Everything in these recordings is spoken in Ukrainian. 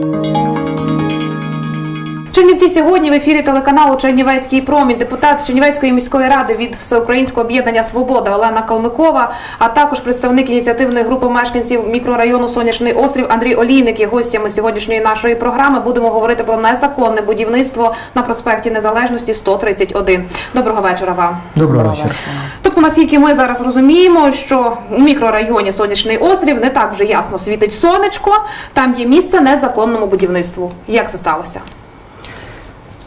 Thank you. Чернівці сьогодні в ефірі телеканалу Чернівецький промінь, депутат Чернівецької міської ради від Всеукраїнського об'єднання Свобода Олена Калмикова, а також представник ініціативної групи мешканців мікрорайону Сонячний острів Андрій Олійник є гостями сьогоднішньої нашої програми. Будемо говорити про незаконне будівництво на проспекті Незалежності 131. Доброго вечора вам. Доброго вечора. Тобто, наскільки ми зараз розуміємо, що у мікрорайоні Сонячний острів не так вже ясно світить сонечко, там є місце незаконному будівництву. Як це сталося?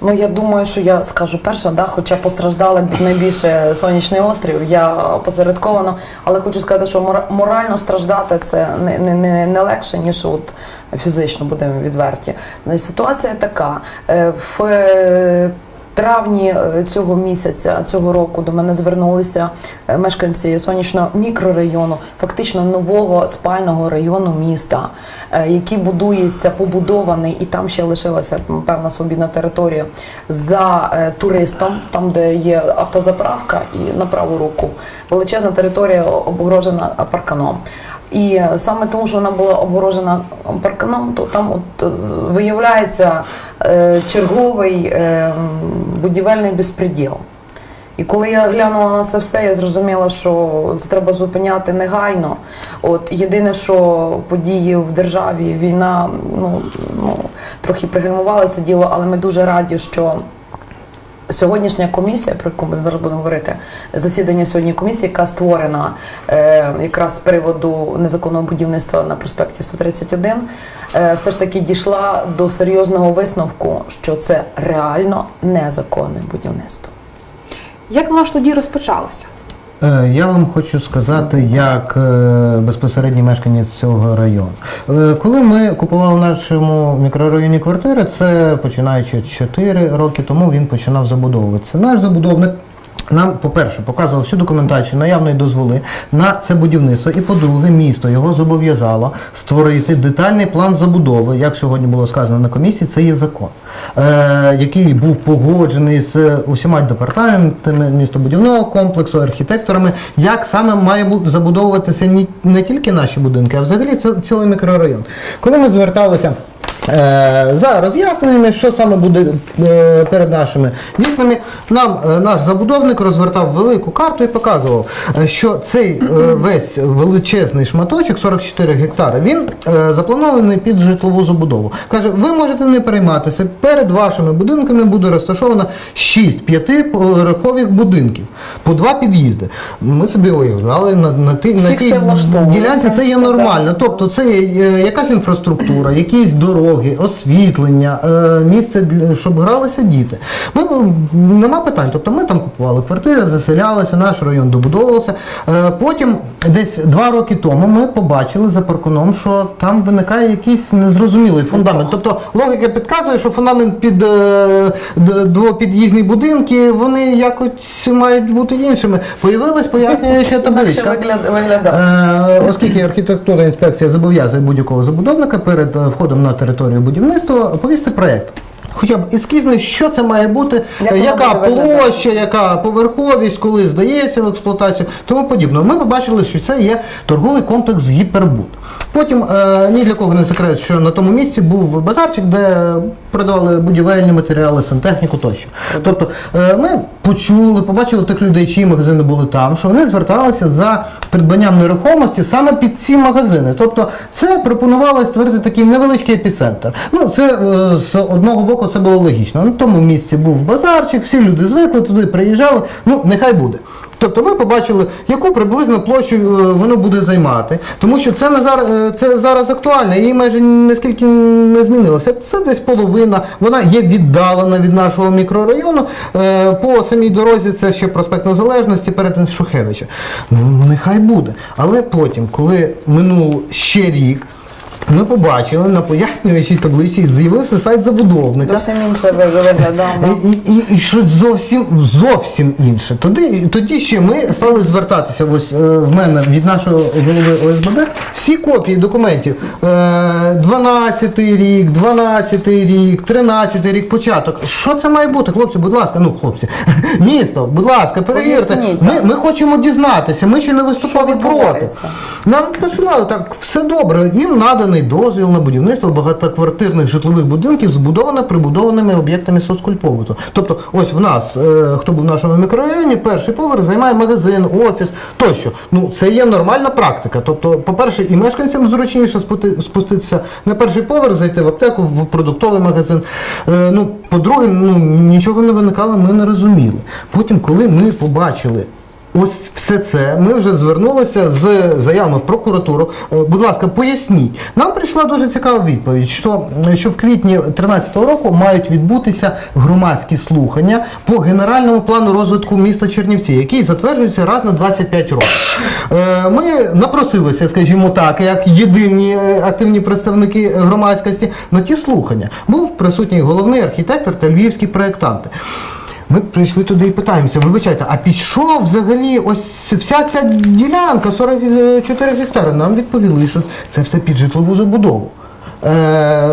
Ну я думаю, що я скажу перша, да, хоча постраждала найбільше сонячний острів, я посередковано, але хочу сказати, що мора- морально страждати це не, не, не, не легше, ніж от фізично будемо відверті. Ситуація така. е, В е, травні е, цього місяця, цього року до мене звернулися е, мешканці сонячного мікрорайону, фактично нового спального району міста, е, який будується, побудований, і там ще лишилася певна свобідна територія за туристом, там де є автозаправка, і на праву руку величезна територія обгорожена парканом. І саме тому, що вона була обгорожена парканом, то там от е, виявляється е, черговий е, будівельний безпреділ. І коли я глянула на це все, я зрозуміла, що це треба зупиняти негайно. От єдине, що події в державі, війна, ну, ну трохи пригальмували це діло, але ми дуже раді, що Сьогоднішня комісія, про яку ми зараз будемо говорити, засідання сьогодні комісії, яка створена е, якраз з приводу незаконного будівництва на проспекті 131, е, все ж таки дійшла до серйозного висновку, що це реально незаконне будівництво. Як воно ж тоді розпочалося? Е, Я вам хочу сказати, як е, безпосередній мешканець цього району. Е, Коли ми купували в нашому мікрорайоні квартири, це починаючи 4 роки тому він починав забудовуватися. Наш забудовник. Нам, по-перше, показував всю документацію, наявної дозволи на це будівництво. І по-друге, місто його зобов'язало створити детальний план забудови, як сьогодні було сказано на комісії, це є закон, е, який був погоджений з усіма департаментами містобудівного комплексу, архітекторами, як саме має бути забудовуватися не тільки наші будинки, а взагалі цілий мікрорайон. Коли ми зверталися. Е, За роз'ясненнями, що саме буде е, перед нашими вікнами, нам е, наш забудовник розвертав велику карту і показував, що цей весь величезний шматочок, 44 гектари, він запланований під житлову забудову. Каже, ви можете не перейматися, перед вашими будинками буде розташовано 6 п'ятиповерхових будинків, по два під'їзди. Ми собі уявляли на, на, ті- на тій ділянці, це є нормально. Тобто це є якась інфраструктура, якісь дороги, освітлення, е, місце, щоб гралися діти. Ми, нема питань. Тобто ми там купували квартири, заселялися, наш район добудовувався. Е, Потім, десь два роки тому, ми побачили за парконом, що там виникає якийсь незрозумілий фундамент. Тобто логіка підказує, що фундамент під е, двопід'їзні будинки, вони якось мають бути іншими. Появилась пояснююча табличка. Е, Оскільки архітектурна інспекція зобов'язує будь-якого забудовника перед е, входом на територію будівництва повісти проєкт. Хоча б ескізний, що це має бути, Як яка буде площа, яка поверховість, коли здається в експлуатацію, тому подібне. Ми побачили, що це є торговий комплекс гіпербут. Потім е, ні для кого не секрет, що на тому місці був базарчик, де продавали будівельні матеріали, сантехніку тощо. Тобто е, ми почули, побачили тих людей, чиї магазини були там, що вони зверталися за придбанням нерухомості саме під ці магазини. Тобто це пропонували створити такий невеличкий епіцентр. Ну, це е, з одного боку це було логічно. На тому місці був базарчик, всі люди звикли туди, приїжджали, ну нехай буде. Тобто ми побачили, яку приблизно площу е, воно буде займати, тому що це, на зараз, е, це зараз актуально, її майже наскільки не змінилося. Це десь половина, вона є віддалена від нашого мікрорайону. Е, По самій дорозі це ще проспект Незалежності, перетин Шухевича. Ну, нехай буде. Але потім, коли минув ще рік, ми побачили на пояснюючій таблиці з'явився сайт забудовника. Зовсім інше виглядав. да. І, і, і, і щось зовсім зовсім інше. Тоді, тоді ще ми стали звертатися ось е, в мене від нашого голови ОСББ всі копії документів. Е, 12 рік, 12 рік, 13 рік, початок. Що це має бути, хлопці? Будь ласка, ну хлопці, місто, будь ласка, перевірте. Ми, ми хочемо дізнатися. Ми ще не виступали проти. Нам посилали так, все добре, їм надано виданий дозвіл на будівництво багатоквартирних житлових будинків, збудованих прибудованими об'єктами соцкультпобуту. Тобто, ось в нас, е, хто був в нашому мікрорайоні, перший поверх займає магазин, офіс тощо. Ну це є нормальна практика. Тобто, по-перше, і мешканцям зручніше спуститися на перший поверх, зайти в аптеку, в продуктовий магазин. Е, ну, по-друге, ну нічого не виникало, ми не розуміли. Потім, коли ми побачили. Ось все це ми вже звернулися з заявами в прокуратуру. Е, Будь ласка, поясніть. Нам прийшла дуже цікава відповідь, що, що в квітні 2013 року мають відбутися громадські слухання по генеральному плану розвитку міста Чернівці, який затверджується раз на 25 років. Е, Ми напросилися, скажімо так, як єдині е, активні представники громадськості на ті слухання. Був присутній головний архітектор та львівські проєктанти. Ми прийшли туди і питаємося, вибачайте, а під що взагалі ось вся ця ділянка 44 гектари? Нам відповіли, що це все під житлову забудову. Е,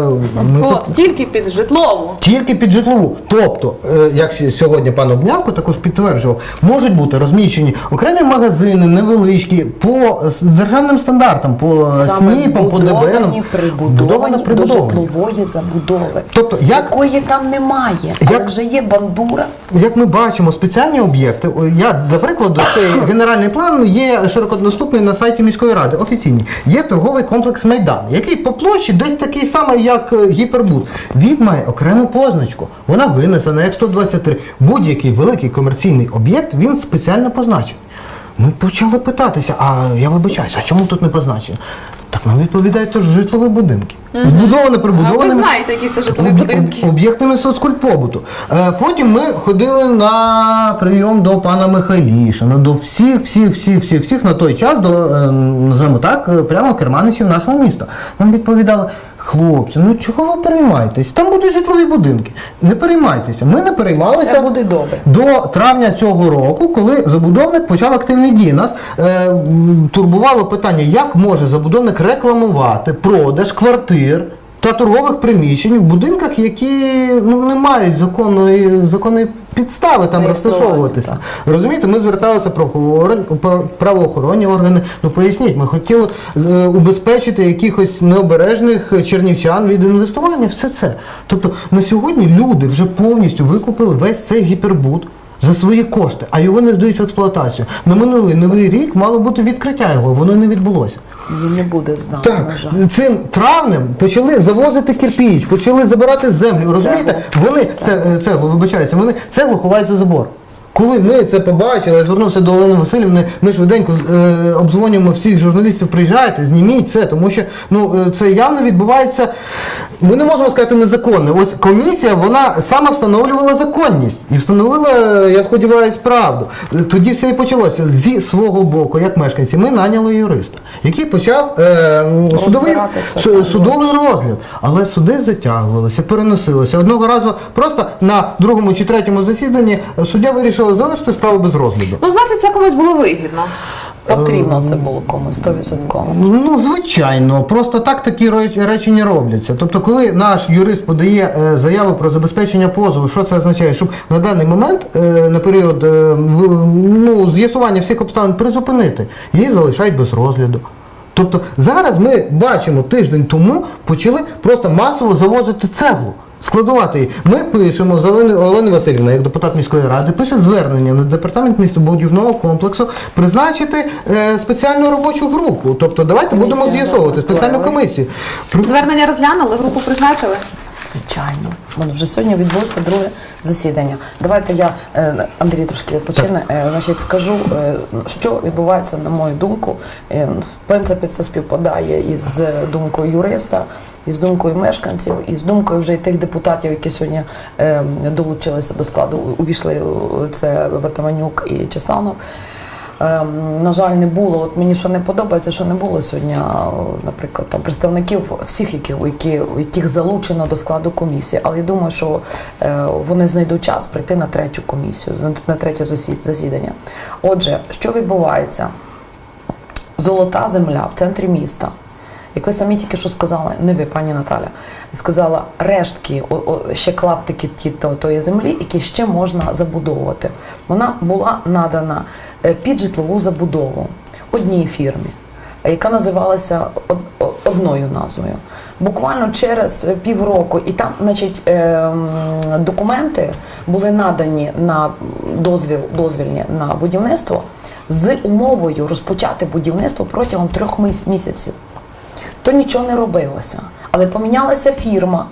ми От, тільки під житлову. тільки під житлову. Тобто, е, як сьогодні пан Обнявко також підтверджував, можуть бути розміщені окремі магазини, невеличкі, по с- державним стандартам, по СНІПам, по ДБНам. будовані, прибудовані до прибудовані. житлової забудови. Тобто, як Якої там немає, але Як- вже є бандура. Як ми бачимо, спеціальні об'єкти, о, я, для прикладу, цей генеральний план є широкодоступний на сайті міської ради, офіційний. Є торговий комплекс Майдан, який по площі десь такий самий, як е, гіпербут. Він має окрему позначку. Вона винесена як 123. Будь-який великий комерційний об'єкт він спеціально позначений. Ми почали питатися, а я вибачаюся, а чому тут не позначено? Так нам відповідають тож житлові будинки. Збудоване, А ви знаєте, які це житлові будинки? Об'єктами соцкультпобуту. Е, Потім ми ходили на прийом до пана Михайлішина, до всіх, всіх, всіх, всіх, всіх на той час, до, е, називаємо так, е, прямо керманичів нашого міста. Нам відповідали. Хлопці, ну чого ви переймаєтесь? Там будуть житлові будинки. Не переймайтеся. Ми не переймалися Все буде добре. до травня цього року, коли забудовник почав активні дії. Нас е, турбувало питання, як може забудовник рекламувати продаж квартир та торгових приміщень в будинках, які ну, не мають законної, законної підстави там розташовуватися. Розумієте, ми зверталися пра- правоохоронні органи. Ну поясніть, ми хотіли е, убезпечити якихось необережних чернівчан від інвестування. Все це. Тобто на сьогодні люди вже повністю викупили весь цей гіпербут. За свої кошти, а його не здають в експлуатацію. На минулий новий рік мало бути відкриття його, воно не відбулося. Він не буде здано, Так, на жаль. цим травнем почали завозити кирпіч, почали забирати землю. Розумієте, вони це цеглу, вибачаються, вони цеглу ховають за забор. Коли ми це побачили, я звернувся до Олени Васильівни, ми швиденько е, обдзвонюємо всіх журналістів, приїжджайте, зніміть це, тому що ну, е, це явно відбувається, ми не можемо сказати незаконне. Ось комісія, вона сама встановлювала законність і встановила, е, я сподіваюся, правду. Е, Тоді все і почалося. Зі свого боку, як мешканці, ми наняли юриста, який почав е, судовий, судовий розгляд. Але суди затягувалися, переносилися. Одного разу просто на другому чи третьому засіданні суддя вирішив залишити справу без розгляду. Ну, значить, це комусь було вигідно. Потрібно це було комусь 100%. Ну, звичайно, просто так такі реч- речі не робляться. Тобто, коли наш юрист подає е, заяву про забезпечення позову, що це означає? Щоб на даний момент, е, на період е, в- ну, з'ясування всіх обставин призупинити, її залишають без розгляду. Тобто зараз ми бачимо тиждень тому почали просто масово завозити цеглу. Складувати. Ми пишемо з Олени, Олени Васильівна, як депутат міської ради, пише звернення на департамент містобудівного комплексу призначити е, спеціальну робочу групу. Тобто давайте Комісія, будемо да, з'ясовувати спеціальну комісію. Звернення розглянули, групу призначили. Звичайно. Воно вже сьогодні відбулося друге засідання. Давайте я, е, Андрій, трошки відпочине. Е, Значить, скажу, е, що відбувається, на мою думку. В принципі, це співпадає із думкою юриста, із думкою мешканців, і з думкою вже й тих депутатів, які сьогодні долучилися до складу, увійшли це Ватаманюк і Чесанов. Ем, на жаль, не було. От мені що не подобається, що не було сьогодні, наприклад, там представників всіх, які, які, яких залучено до складу комісії. Але я думаю, що е, вони знайдуть час прийти на третю комісію, на- третє засідання. Отже, що відбувається? Золота земля в центрі міста. Як ви самі тільки що сказали, не ви, пані Наталя, сказала рештки, о, о, ще клаптики ті, то, тої землі, які ще можна забудовувати. Вона була надана е, під житлову забудову одній фірмі. яка називалася од- одною назвою. Буквально через півроку, і там, значить, ем, документи були надані на дозвіл, дозвільні на будівництво з умовою розпочати будівництво протягом трьох міс- місяців. То нічого не робилося, але помінялася фірма.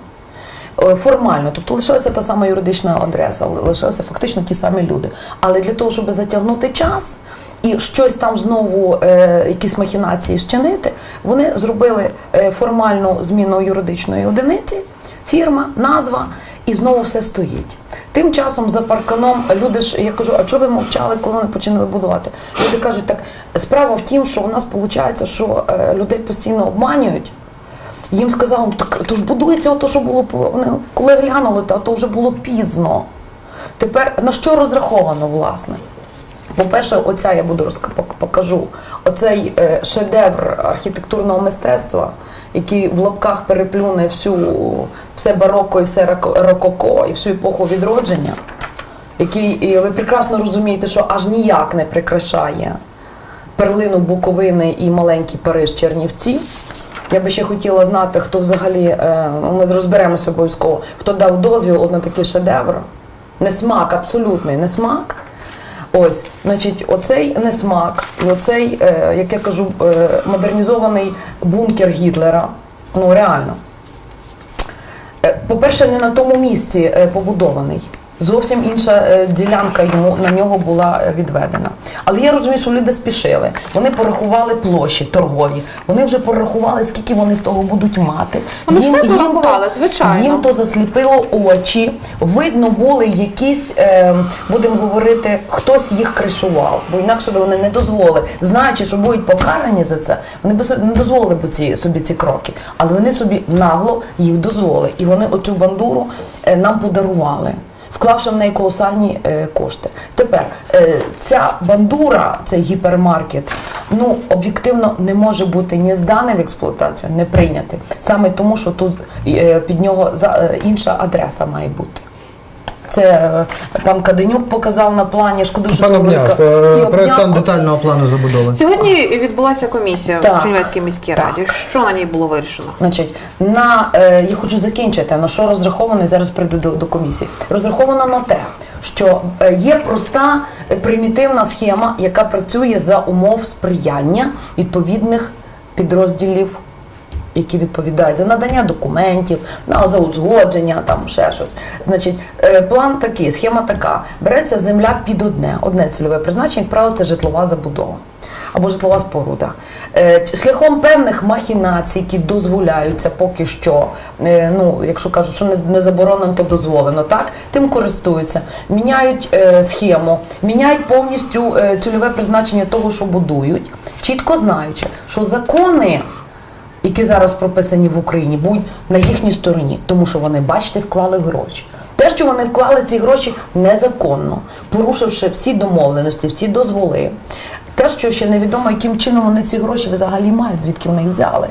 е, Формально, тобто лишилася та сама юридична адреса, лишилися фактично ті самі люди. Але для того, щоб затягнути час і щось там знову, е, якісь махінації щинити, вони зробили е, формальну зміну юридичної одиниці, фірма, назва, і знову все стоїть. Тим часом за парканом люди ж я кажу, а чого ви мовчали, коли вони починали будувати? Люди кажуть, так справа в тім, що у нас виходить, що е, людей постійно обманюють. Їм сказали, так то ж будується ото, що було вони коли глянули, та то вже було пізно. Тепер на що розраховано, власне? По-перше, оця я буду розк- покажу. Оцей е, шедевр архітектурного мистецтва, який в лапках переплюне всю все бароко і все рококо, і всю епоху відродження, який і ви прекрасно розумієте, що аж ніяк не прикрашає перлину Буковини і маленький Париж Чернівці. Я би ще хотіла знати, хто взагалі, е, ми розберемося обов'язково, хто дав дозвіл на такий шедевр. Несмак, абсолютний несмак. Ось, значить, оцей несмак і оцей, е, як я кажу, е, модернізований бункер Гітлера. Ну, реально. Е, По-перше, не на тому місці е, побудований. Зовсім інша е, ділянка йому на нього була е, відведена. Але я розумію, що люди спішили. Вони порахували площі торгові. Вони вже порахували, скільки вони з того будуть мати. Вони все то- звичайно. Їм то засліпило очі. Видно, були якісь, е, будемо говорити, хтось їх кришував, бо інакше би вони не дозволили. Знаючи, що будуть покарані за це, вони б не дозволили б ці собі ці кроки. Але вони собі нагло їх дозволили. І вони оцю бандуру е, нам подарували. Вклавши в неї колосальні е, кошти. Тепер е, ця бандура, цей гіпермаркет, ну об'єктивно не може бути ні зданий в експлуатацію, не прийнятий. Саме тому, що тут е, під нього за, інша адреса має бути. Це е, пан Каденюк показав на плані, шкода, що е, проєктант детального плану забудови. Сьогодні відбулася комісія Так. в Чернівецькій міській Так. раді. Що на ній було вирішено? Значить, на е, я хочу закінчити на що розраховано, і зараз прийду до, до комісії. Розраховано на те, що е, є проста примітивна схема, яка працює за умов сприяння відповідних підрозділів. Які відповідають за надання документів, на за узгодження, там ще щось. Значить, е, план такий, схема така: береться земля під одне, одне цільове призначення, як правило, це житлова забудова або житлова споруда. Е, Шляхом певних махінацій, які дозволяються поки що, е, ну, якщо кажуть, що не, не заборонено, то дозволено, так, тим користуються, міняють схему, міняють повністю цільове призначення того, що будують, чітко знаючи, що закони. Які зараз прописані в Україні, будуть на їхній стороні, тому що вони, бачите, вклали гроші. Те, що вони вклали ці гроші незаконно, порушивши всі домовленості, всі дозволи. Те, що ще невідомо, яким чином вони ці гроші взагалі мають, звідки вони їх взяли.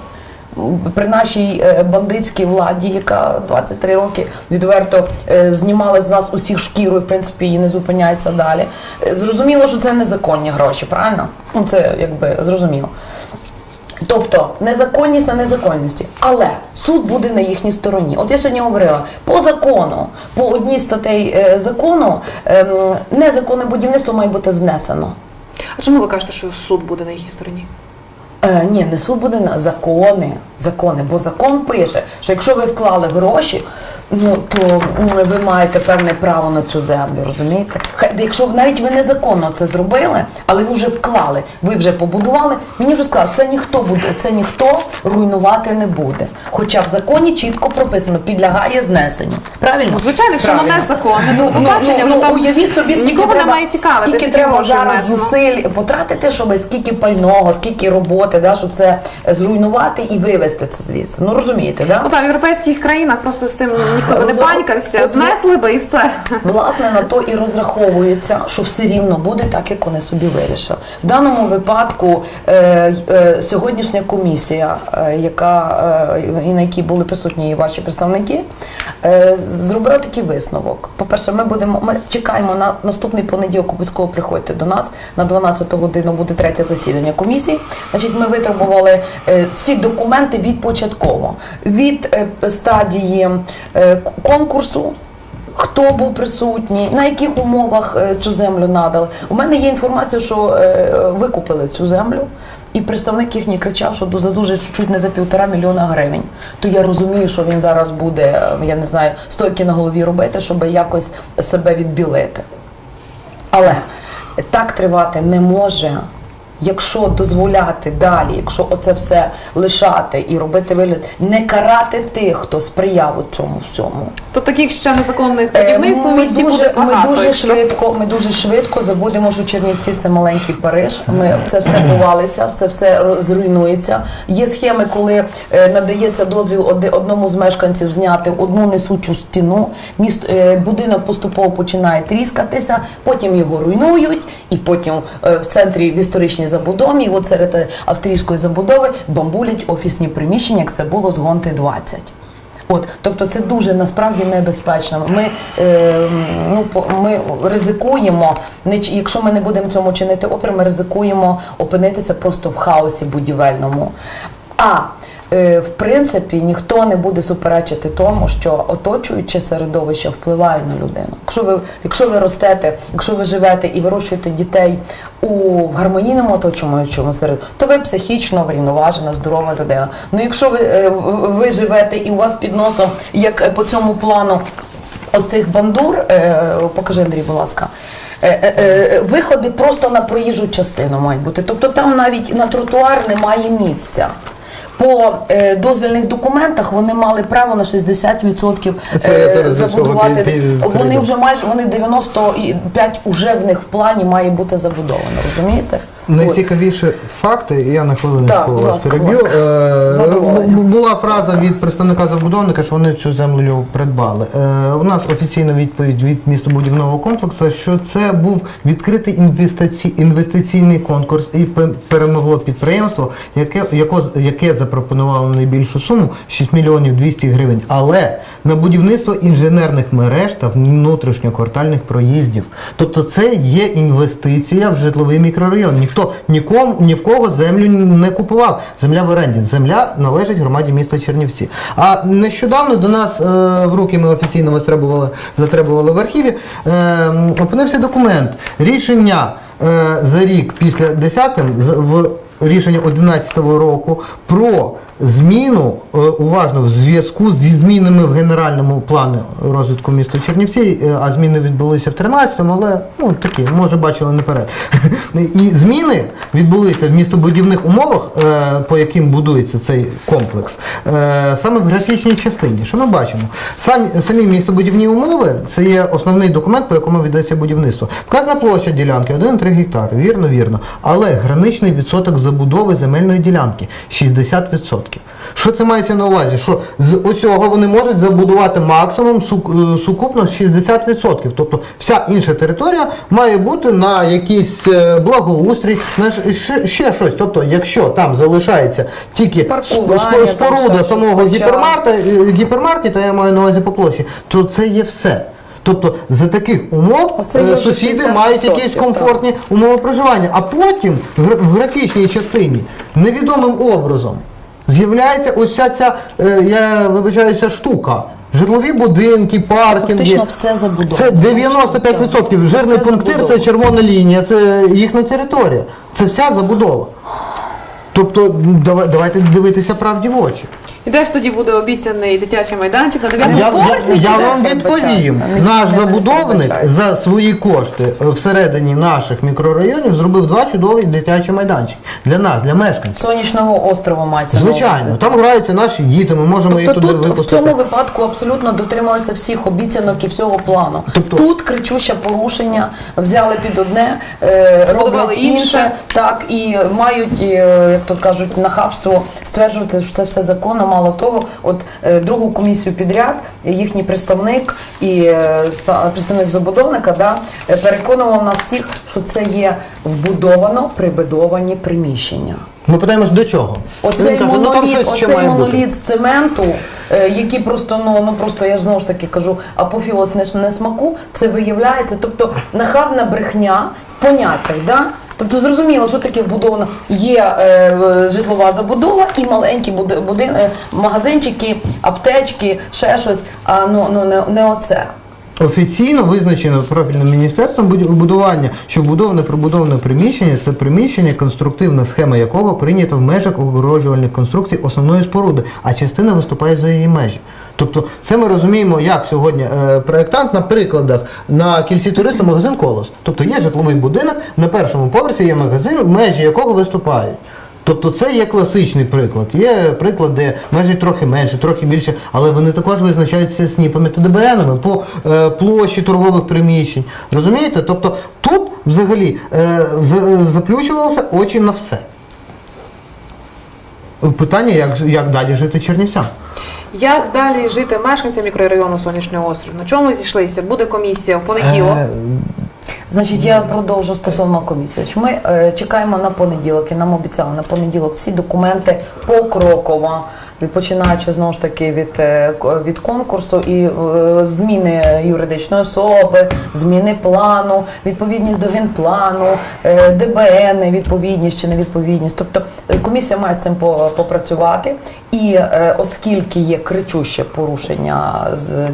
При нашій е, бандитській владі, яка 23 роки відверто е, знімала з нас усіх шкіру, і в принципі і не зупиняється далі. Е, Зрозуміло, що це незаконні гроші, правильно? Ну це якби зрозуміло. Тобто незаконність на незаконності, але суд буде на їхній стороні. От я сьогодні говорила по закону, по одній статей е, закону ем, незаконне будівництво має бути знесено. А чому ви кажете, що суд буде на їхній стороні? Е, ні, не суд буде на закони. Закони, бо закон пише, що якщо ви вклали гроші, ну то ви маєте певне право на цю землю, розумієте? Хай якщо навіть ви незаконно це зробили, але ви вже вклали, ви вже побудували. Мені вже сказали, це ніхто буде, це ніхто руйнувати не буде. Хоча в законі чітко прописано, підлягає знесенню. Правильно? Звичайно, якщо воно Правильно. незаконне, Ну, ну, ну, ну, там уявіть собі, скільки треба, немає цікавити, скільки скільки треба зараз зусиль потратити, щоб скільки пального, скільки роботи, да, щоб це зруйнувати і вивести це звідси. Ну розумієте, да? Ну так, в європейських країнах просто з цим ніхто би не Розрахов- панькався, знесли би і все. Власне, на то і розраховується, що все рівно буде так, як вони собі вирішили. В даному випадку е, е, сьогоднішня комісія, е, яка е, і на якій були присутні і ваші представники, е, зробила такий висновок. По-перше, ми будемо ми чекаємо на наступний понеділок. Обов'язково приходьте до нас на 12 годину. Буде третє засідання комісії. Значить, ми витребували е, всі документи від початково від е, стадії е, конкурсу. Хто був присутній, на яких умовах цю землю надали? У мене є інформація, що викупили цю землю, і представник їхній кричав, що за дуже чуть не за півтора мільйона гривень. То я розумію, що він зараз буде, я не знаю, стойки на голові робити, щоб якось себе відбілити. Але так тривати не може. Якщо дозволяти далі, якщо оце все лишати і робити вигляд, не карати тих, хто сприяв у цьому всьому. То таких ще незаконних Е, будівництв у Ми дуже, буде багато. ми дуже якщо- швидко, ми дуже швидко забудемо, що Чернівці це маленький Париж. Ми це все повалиться, це все зруйнується. Є схеми, коли е, надається дозвіл одному з мешканців зняти одну несучу стіну. Міст е, будинок поступово починає тріскатися, потім його руйнують, і потім е, в центрі в історичній забудові, от серед е, австрійської забудови, бамбулять офісні приміщення, як це було з Гонти 20. От, тобто це дуже насправді небезпечно. Ми, е, ну, ми ризикуємо, якщо ми не будемо цьому чинити опір, ми ризикуємо опинитися просто в хаосі будівельному. А в принципі ніхто не буде суперечити тому, що оточуюче середовище впливає на людину. Якщо ви, якщо ви ростете, якщо ви живете і вирощуєте дітей у гармонійному оточуючому серед, то ви психічно врівноважена, здорова людина. Ну якщо ви, е, ви живете і у вас під носом, як е, по цьому плану ось цих бандур, е, покажи Андрій, будь ласка. е, е, е, Виходи просто на проїжджу частину мають бути. Тобто там навіть на тротуар немає місця. По е, дозвільних документах вони мали право на 60% Це я е, зараз до цього забудувати. пі- пі- Вони вже майже вони 95 уже в них в плані має бути забудовано. Розумієте? Найцікавіше факти, я на хвилиночку Так, вас переб'ю. Е, Була фраза від представника забудовника, що вони цю землю придбали. Е, У нас офіційна відповідь від містобудівного комплексу, що це був відкритий інвестиці- інвестиційний конкурс і пе- перемогло підприємство, яке, яке запропонувало найбільшу суму 6 мільйонів 200 гривень. Але на будівництво інженерних мереж та внутрішньоквартальних проїздів. Тобто це є інвестиція в житловий мікрорайон. Ніхто нікому ні в кого землю не купував. Земля в оренді. Земля належить громаді міста Чернівці. А нещодавно до нас е, в руки ми офіційно витребували, затребували в архіві. Е, опинився документ. Рішення е, за рік після 10 з- в рішення 11 року про зміну е, уважно в зв'язку зі змінами в генеральному плані розвитку міста Чернівці, е, а зміни відбулися в 13-му, але ну такі, може бачили наперед. І зміни відбулися в містобудівних умовах, е, по яким будується цей комплекс, саме в графічній частині. Що ми бачимо? Самі, самі містобудівні умови це є основний документ, по якому ведеться будівництво. Вказана площа ділянки 1,3 гектари, вірно, вірно. Але граничний відсоток забудови земельної ділянки 60%. Що це мається на увазі? Що з оцього вони можуть забудувати максимум е, сукупно 60%. Тобто вся інша територія має бути на якийсь е, благоустрій, на ще, щось. Тобто, якщо там залишається тільки Паркування, сп- там споруда самого щось, гіпермаркета, е, я маю на увазі по площі, то це є все. Тобто за таких умов Оце сусіди мають якісь так. комфортні умови проживання, а потім в графічній частині невідомим образом з'являється ось ця ця, е, я вибачаюся, штука. Житлові будинки, паркінги. Фактично все забудовано. Це 95%. Все Жирний пунктир це червона лінія, це їхня територія. Це вся забудова. Тобто давайте дивитися правді в очі. І де ж тоді буде обіцяний дитячий майданчик на 9 Я, поверсі? я, чи я де? вам відповім. Наш не забудовник за свої кошти е, всередині наших мікрорайонів зробив два чудові дитячі майданчики для нас, для мешканців. Сонячного острова мається на увазі. Звичайно, там граються наші діти, ми можемо їх Тобто туди тут в випустити. цьому випадку абсолютно дотрималися всіх обіцянок і всього плану. Тобто- Тут кричуще порушення, взяли під одне, е, Збудували роблять інше. інше, так і мають, е, як то кажуть, нахабство стверджувати, що це все законно, мало мало того, от е, другу комісію підряд їхній представник і е, представник забудовника да, переконував нас всіх, що це є вбудовано прибудовані приміщення. Ми питаємось до чого? Оцей каже, ну, моноліт, ще оцей моноліт з цементу, е, який просто ну ну просто я ж знову ж таки кажу, апофіоз не, не смаку, це виявляється, тобто нахабна брехня в поняттях, да? Тобто зрозуміло, що таке вбудовано. Є е, житлова забудова і маленькі буди, будин, е, магазинчики, аптечки, ще щось. А ну, ну не, не оце. Офіційно визначено профільним міністерством будування, що вбудоване прибудоване приміщення це приміщення, конструктивна схема якого прийнята в межах огороджувальних конструкцій основної споруди, а частина виступає за її межі. Тобто це ми розуміємо, як сьогодні е, проєктант на прикладах на кільці туриста магазин Колос. Тобто є житловий будинок, на першому поверсі є магазин, межі якого виступають. Тобто це є класичний приклад. Є приклад, де межі трохи менше, трохи більше, але вони також визначаються сніпами та ДБНами по е, площі торгових приміщень. Розумієте? Тобто тут взагалі е, заплющувалися очі на все. Питання, як, як далі жити чернівцям? Як далі жити мешканцям мікрорайону Сонячний острів? На чому зійшлися? Буде комісія в понеділок. Е, Значить, я продовжу стосовно комісії. Ми е, чекаємо на понеділок і нам обіцяли на понеділок всі документи покроково, починаючи знову ж таки від, е, від конкурсу і е, зміни юридичної особи, зміни плану, відповідність до генплану, е, ДБН, відповідність чи невідповідність. Тобто комісія має з цим попрацювати. І оскільки є кричуще порушення з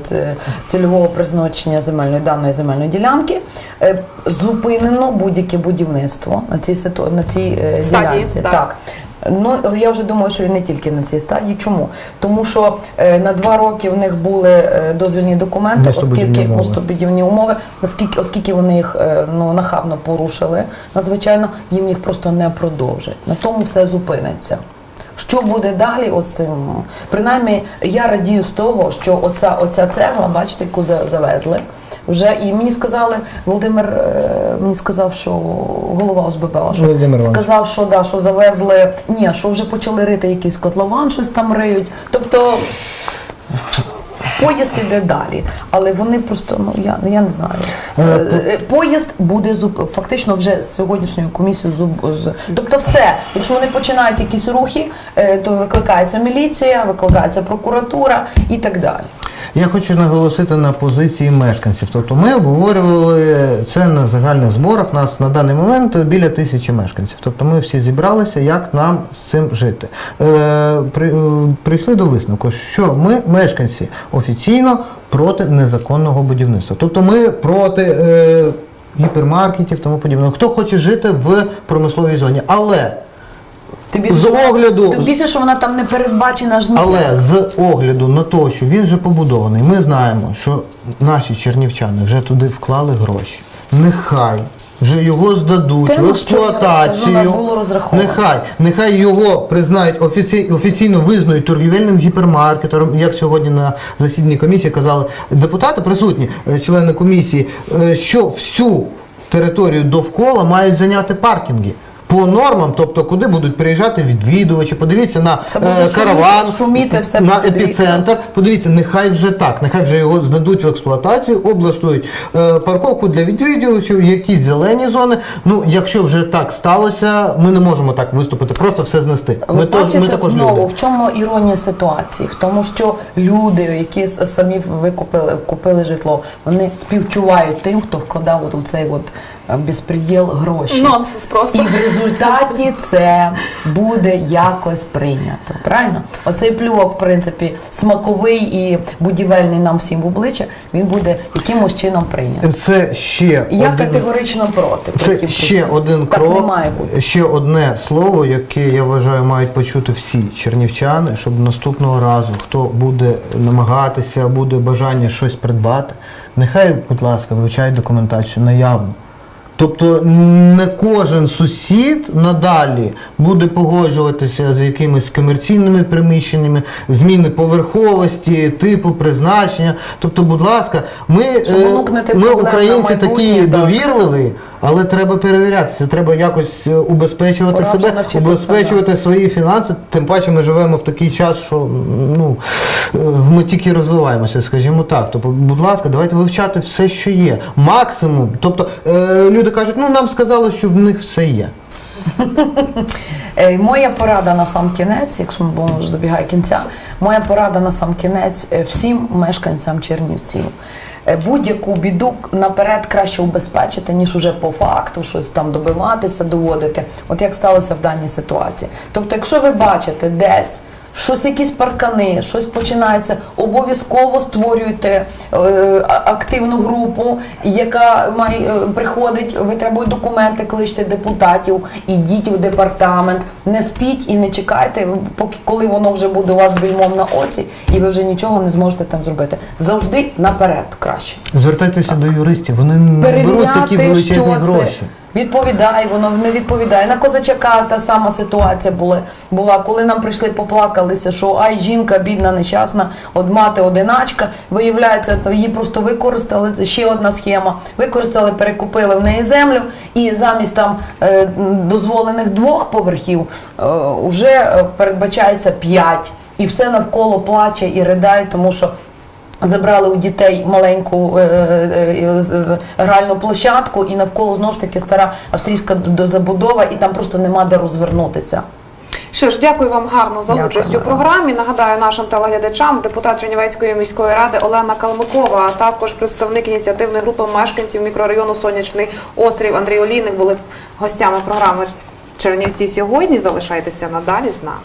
цільового призначення земельної даної земельної ділянки, зупинено будь-яке будівництво на цій на цій Стадії, ділянці. так. Так. Ну я вже думаю, що і не тільки на цій стадії. Чому? Тому що е, на два роки в них були е, дозвільні документи, оскільки мостобудівні умови, наскільки оскільки вони їх е, ну нахабно порушили, надзвичайно їм їх просто не продовжать. На тому все зупиниться. Що буде далі? Оцим принаймні я радію з того, що оця оця цегла, бачите, яку завезли. Вже і мені сказали, Володимир е, мені сказав, що голова ОСББ, що Володимир сказав, що да, що завезли. Ні, що вже почали рити якийсь котлован, щось там риють. Тобто поїзд іде далі, але вони просто ну я, я не знаю. Е, е, Поїзд буде зуп... фактично вже з сьогоднішньою комісією зуб з тобто, все, якщо вони починають якісь рухи, е, то викликається міліція, викликається прокуратура і так далі. Я хочу наголосити на позиції мешканців. Тобто ми обговорювали це на загальних зборах. У нас на даний момент біля тисячі мешканців. Тобто ми всі зібралися, як нам з цим жити. Е, при, е, прийшли до висновку, що ми, мешканці, офіційно проти незаконного будівництва. Тобто ми проти. Е, Гіпермаркетів, тому подібного. Хто хоче жити в промисловій зоні, але Ти більше, З що вона- огляду- ти більше, що вона там не передбачена ж ніяк. Але з огляду на те, що він вже побудований, ми знаємо, що наші чернівчани вже туди вклали гроші. Нехай вже його здадуть Те, в я експлуатацію. Нехай, нехай його признають офіці, офіційно визнають торгівельним гіпермаркетом, як сьогодні на засіданні комісії казали депутати присутні, е, члени комісії, е, що всю територію довкола мають зайняти паркінги. По нормам, тобто куди будуть приїжджати відвідувачі, подивіться на Це буде е, караван, шуміти все на епіцентр. Подивіться, нехай вже так, нехай вже його здадуть в експлуатацію, облаштують е, парковку для відвідувачів, якісь зелені зони. Ну, якщо вже так сталося, ми не можемо так виступити, просто все знести. Ви Ми, бачите ми також знову, люди. в чому іронія ситуації? В тому, що люди, які самі викупили купили житло, вони співчувають тим, хто вкладав от у цей от безпреділ гроші. Нонсенс І в результаті це буде якось прийнято. Правильно? Оцей плювок, в принципі, смаковий і будівельний нам всім в обличчя, він буде якимось чином прийнятий. Це ще Я один... категорично проти. Це ще один так крок, не має бути. ще одне слово, яке я вважаю мають почути всі чернівчани, щоб наступного разу, хто буде намагатися, буде бажання щось придбати, нехай, будь ласка, вивчають документацію наявно. Тобто не кожен сусід надалі буде погоджуватися з якимись комерційними приміщеннями, зміни поверховості, типу призначення. Тобто, будь ласка, ми, е, ми українці такі так. довірливі, Але треба перевірятися, треба якось е, убезпечувати Пора себе, навчитися, убезпечувати свої фінанси. Тим паче ми живемо в такий час, що ну, е, ми тільки розвиваємося, скажімо так. Тобто, будь ласка, давайте вивчати все, що є. Максимум. Тобто е, люди кажуть, ну нам сказали, що в них все є. Моя порада на сам кінець, якщо ми будемо вже добігає кінця, моя порада на сам кінець всім мешканцям Чернівців. Е, Будь-яку біду наперед краще убезпечити, ніж уже по факту щось там добиватися, доводити. От як сталося в даній ситуації. Тобто, якщо ви бачите десь щось, якісь паркани, щось починається, обов'язково створюйте е, активну групу, яка має е, приходить, витребує документи, кличте депутатів, ідіть у департамент, не спіть і не чекайте, поки коли воно вже буде у вас більмом на оці, і ви вже нічого не зможете там зробити. Завжди наперед краще. Звертайтеся до юристів, вони не беруть такі величезні що гроші. це. Відповідає, воно не відповідає. На козачака та сама ситуація була, була, коли нам прийшли, поплакалися, що ай, жінка, бідна, нещасна, от мати одиначка. Виявляється, то її просто використали. Це ще одна схема. Використали, перекупили в неї землю, і замість там е, дозволених двох поверхів е, вже е, передбачається п'ять. І все навколо плаче і ридає, тому що Забрали у дітей маленьку е, е, е, гральну площадку, і навколо знову ж таки стара австрійська дозабудова, і там просто нема де розвернутися. Що ж, дякую вам гарно за Дякую, участь у програмі. Нагадаю нашим телеглядачам, депутат Чернівецької міської ради Олена Калмикова, а також представник ініціативної групи мешканців мікрорайону Сонячний острів Андрій Олійник були гостями програми Чернівці сьогодні. Залишайтеся надалі з нами.